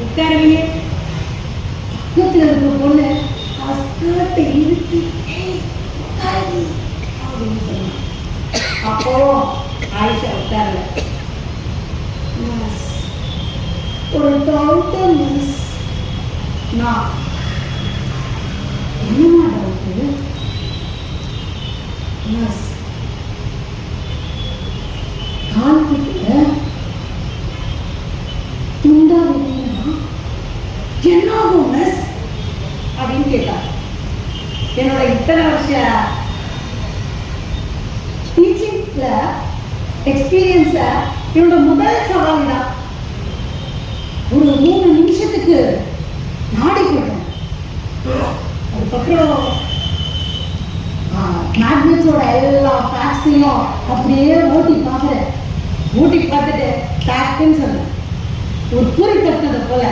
உட்காரவே. பக்கத்துல இருக்க பொண்ணு அஸ்கர்ட்டை இழுத்து அப்படின்னு சொன்னா அப்போ ஆயிஷா உட்காரல. ஒரு டவுட்டு மிஸ் நான் என்னமா டவுட்டு மிஸ் கால் கிட்ட துண்டா வெட்டினா என்ன ஆகும் மிஸ் அப்படின்னு கேட்டா என்னோட இத்தனை வருஷ டீச்சிங்ல எக்ஸ்பீரியன்ஸ என்னோட முதல் சவால் தான் ஒரு மூணு நிமிஷத்துக்கு நாடி போட்டேன். அதுக்கப்புறம் மேக்னட்ஸோட எல்லா ஃபேக்ஸையும் அப்படியே ஓட்டி பார்க்குறேன் ஓட்டி பார்த்துட்டு ஃபேக்ட்னு சொன்னேன். ஒரு பூரி தட்டினது போல.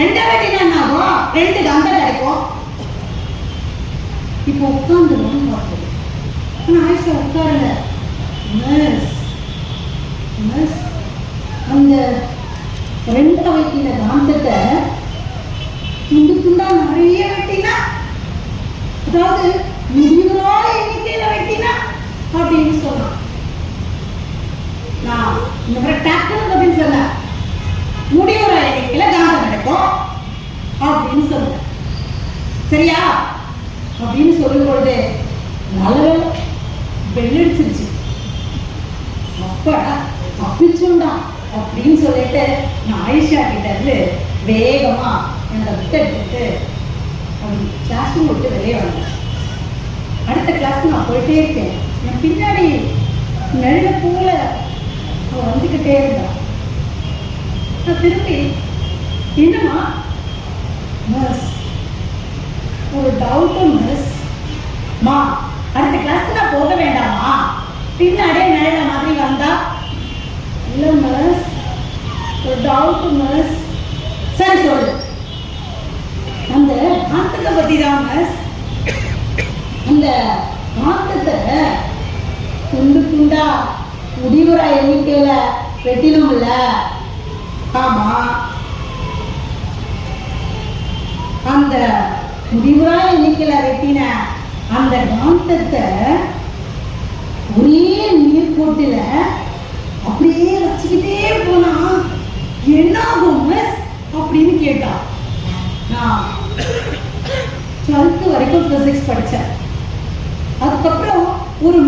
ரெண்டாவது என்ன ஆகும் ரெண்டு கந்த கிடைக்கும் இப்போ உட்காந்துருவோம்னு பார்த்தது ஆனால் ஆயிஷா உட்காரல. நர்ஸ் நர்ஸ் அந்த ரெண்டு வைக்கிற காந்தத்தை துண்டு துண்டா நிறைய வெட்டினா அதாவது முடிவுகளா எண்ணிக்கையில வெட்டினா அப்படின்னு சொன்னான். நான் இந்த மாதிரி டக்குன்னு அப்படின்னு சொன்னேன். முடிவுற எண்ணிக்கையில காந்தம் நடக்கும் அப்படின்னு சொன்னேன். சரியா? அப்படின்னு சொல்லும் பொழுது நல்ல வெள்ளடிச்சிருச்சு அப்படா தப்பிச்சுண்டா அப்படின்னு சொல்லிட்டு நான் ஆயிஷா கிட்ட இருந்து வேகமா என்னோட புக் எடுத்துட்டு கிளாஸ் விட்டு வெளியே வந்தேன். அடுத்த கிளாஸ்க்கு நான் போயிட்டே இருக்கேன். என் பின்னாடி நெழுத போல அவ வந்துக்கிட்டே இருந்தா நான் திரும்பி என்னம்மா? மிஸ் ஒரு டவுட்டு மிஸ் மா அடுத்த கிளாஸ்க்கு நான் போக வேண்டாமா? பின்னாடியே நிறைய மாதிரி வந்தா? இல்லை மிஸ் ஒரு டவுட்டு மிஸ் சரி சொல்லு. அந்த காந்தத்தை பற்றி தான் மிஸ் அந்த காந்தத்தை துண்டு துண்டா முடிவுற எண்ணிக்கையில் வெட்டினோம்ல? ஆமாம் அந்த முடிவுறா எண்ணிக்கையில வெட்டின அந்த காந்தத்தை ஒரே நீர் போட்டுல அப்படியே வச்சுக்கிட்டே போனா என்ன ஆகும் மிஸ் அப்படின்னு கேட்டா. நான் டுவெல்த்து வரைக்கும் பிசிக்ஸ் படித்தேன் அதுக்கப்புறம் ஒரு